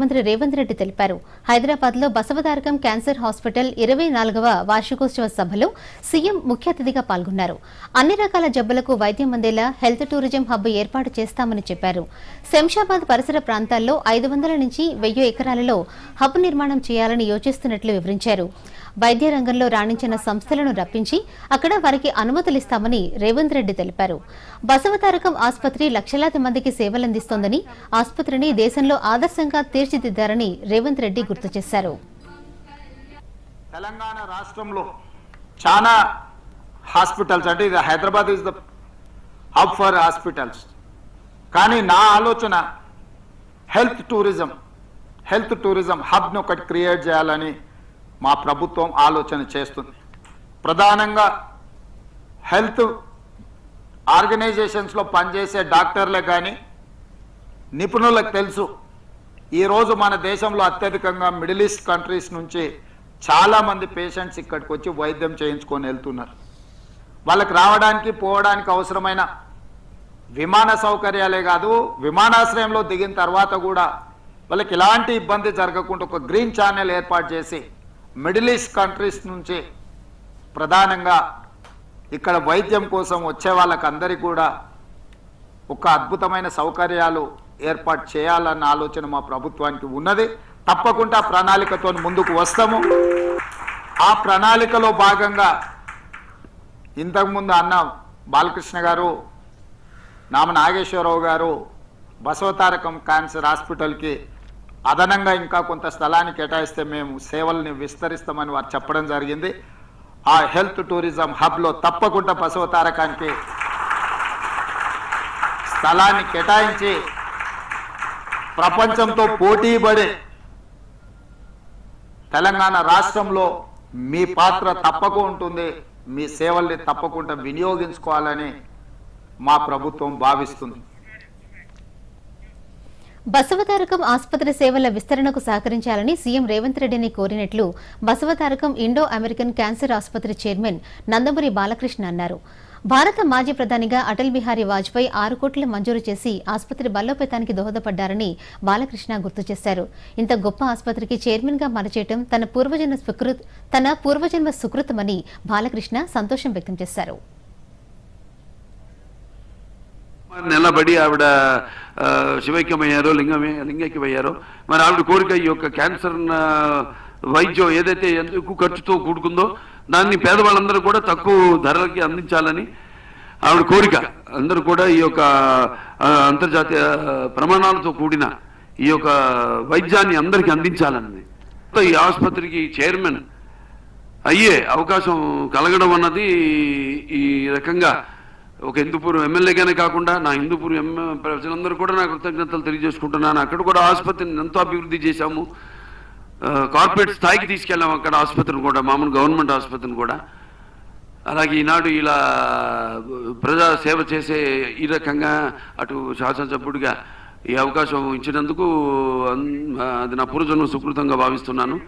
మంత్రి రేవంత్ రెడ్డి తెలిపారు. హైదరాబాద్లో బసవతారకం క్యాన్సర్ హాస్పిటల్ ఇరవై నాలుగవ వార్షికోత్సవ సభలో సీఎం ముఖ్య అతిథిగా పాల్గొన్నారు. అన్ని రకాల జబ్బులకు వైద్యం అందేలా హెల్త్ టూరిజం హబ్ ఏర్పాటు చేస్తామని చెప్పారు. శంషాబాద్ పరిసర ప్రాంతాల్లో ఐదు వందల నుంచి వెయ్యి ఎకరాలలో హబ్ నిర్మాణం చేయాలని యోచిస్తున్నట్లు వివరించారు. వైద్య రంగంలో రాణించిన సంస్థలను రప్పించి అక్కడ వారికి అనుమతులిస్తామని రేవంత్ రెడ్డి తెలిపారు. బసవతారకం ఆసుపత్రి లక్షలాది మందికి సేవలందిస్తోందని ఆసుపత్రిని దేశంలో ఆదర్శంగా తీర్చిదిద్దారని రేవంత్ రెడ్డి గుర్తు చేశారు. తెలంగాణ రాష్ట్రంలో చాలా హాస్పిటల్స్ అంటే ఇది Hyderabad is the hub for hospitals కానీ నా ఆలోచన హెల్త్ టూరిజం హెల్త్ టూరిజం హబ్ను ఒకటి క్రియేట్ చేయాలని మా ప్రభుత్వం ఆలోచన చేస్తుంది. ప్రధానంగా హెల్త్ ఆర్గనైజేషన్స్లో పనిచేసే డాక్టర్లే కానీ నిపుణులకు తెలుసు. ఈరోజు మన దేశంలో అత్యధికంగా మిడిల్ ఈస్ట్ కంట్రీస్ నుంచి చాలామంది పేషెంట్స్ ఇక్కడికి వచ్చి వైద్యం చేయించుకొని వెళ్తున్నారు. వాళ్ళకి రావడానికి పోవడానికి అవసరమైన విమాన సౌకర్యాలే కాదు విమానాశ్రయంలో దిగిన తర్వాత కూడా వాళ్ళకి ఎలాంటి ఇబ్బంది జరగకుండా ఒక గ్రీన్ ఛానల్ ఏర్పాటు చేసి మిడిల్ ఈస్ట్ కంట్రీస్ నుంచి ప్రధానంగా ఇక్కడ వైద్యం కోసం వచ్చే వాళ్ళకి కూడా ఒక అద్భుతమైన సౌకర్యాలు ఏర్పాటు చేయాలన్న ఆలోచన మా ప్రభుత్వానికి ఉన్నది. తప్పకుండా ప్రణాళికతో ముందుకు వస్తాము. ఆ ప్రణాళికలో భాగంగా ఇంతకుముందు అన్న బాలకృష్ణ గారు నామ నాగేశ్వరరావు గారు బసవతారకం క్యాన్సర్ హాస్పిటల్కి అదనంగా ఇంకా కొంత స్థలాన్ని కేటాయిస్తే మేము సేవల్ని విస్తరిస్తామని వారు చెప్పడం జరిగింది. ఆ హెల్త్ టూరిజం హబ్లో తప్పకుండా బసవతారకానికి స్థలాన్ని కేటాయించి ప్రపంచంతో పోటీ పడే తెలంగాణ రాష్ట్రంలో మీ పాత్ర తప్పక ఉంటుంది. మీ సేవల్ని తప్పకుండా వినియోగించుకోవాలని మా ప్రభుత్వం భావిస్తుంది. బసవతారకం ఆసుపత్రి సేవల విస్తరణకు సహకరించాలని సీఎం రేవంత్ రెడ్డిని కోరినట్లు బసవతారకం ఇండో అమెరికన్ క్యాన్సర్ ఆసుపత్రి చైర్మన్ నందమూరి బాలకృష్ణ అన్నారు. భారత మాజీ ప్రధానిగా అటల్ బిహారీ వాజ్పేయి ఆరు కోట్లు మంజూరు చేసి ఆసుపత్రి బలోపేతానికి దోహదపడ్డారని బాలకృష్ణ గుర్తు చేశారు. ఇంత గొప్ప ఆసుపత్రికి చైర్మన్గా మరచేయటం తన పూర్వజన్మ సుకృత్ తన పూర్వజన్మ సుకృతమని బాలకృష్ణ సంతోషం వ్యక్తం చేశారు. నిలబడి ఆవిడ శివైక్యమయ్యారో లింగమే లింగైక్యమయ్యారో మరి ఆవిడ కోరిక ఈ యొక్క క్యాన్సర్ వైద్యం ఏదైతే ఎందుకు ఖర్చుతో కూడుకుందో దాన్ని పేదవాళ్ళందరూ కూడా తక్కువ ధరలకి అందించాలని ఆవిడ కోరిక. అందరూ కూడా ఈ యొక్క అంతర్జాతీయ ప్రమాణాలతో కూడిన ఈ యొక్క వైద్యాన్ని అందరికీ అందించాలన్నది ఈ ఆసుపత్రికి చైర్మన్ అయ్యే అవకాశం కలగడం అన్నది ఈ రకంగా ఒక హిందూపూర్ ఎమ్మెల్యేగానే కాకుండా నా హిందూపూర్ ఎమ్ ప్రజలందరూ కూడా నా కృతజ్ఞతలు తెలియజేసుకుంటున్నాను. అక్కడ కూడా ఆసుపత్రిని ఎంతో అభివృద్ధి చేశాము. కార్పొరేట్ స్థాయికి తీసుకెళ్ళాము అక్కడ ఆసుపత్రిని కూడా మామూలు గవర్నమెంట్ ఆసుపత్రిని కూడా. అలాగే ఈనాడు ఇలా ప్రజా సేవ చేసే ఈ రకంగా అటు శాసనసభ్యుడిగా ఈ అవకాశం ఇచ్చినందుకు అన్- అది నా పూర్వజన్మ సుకృతంగా భావిస్తున్నాను.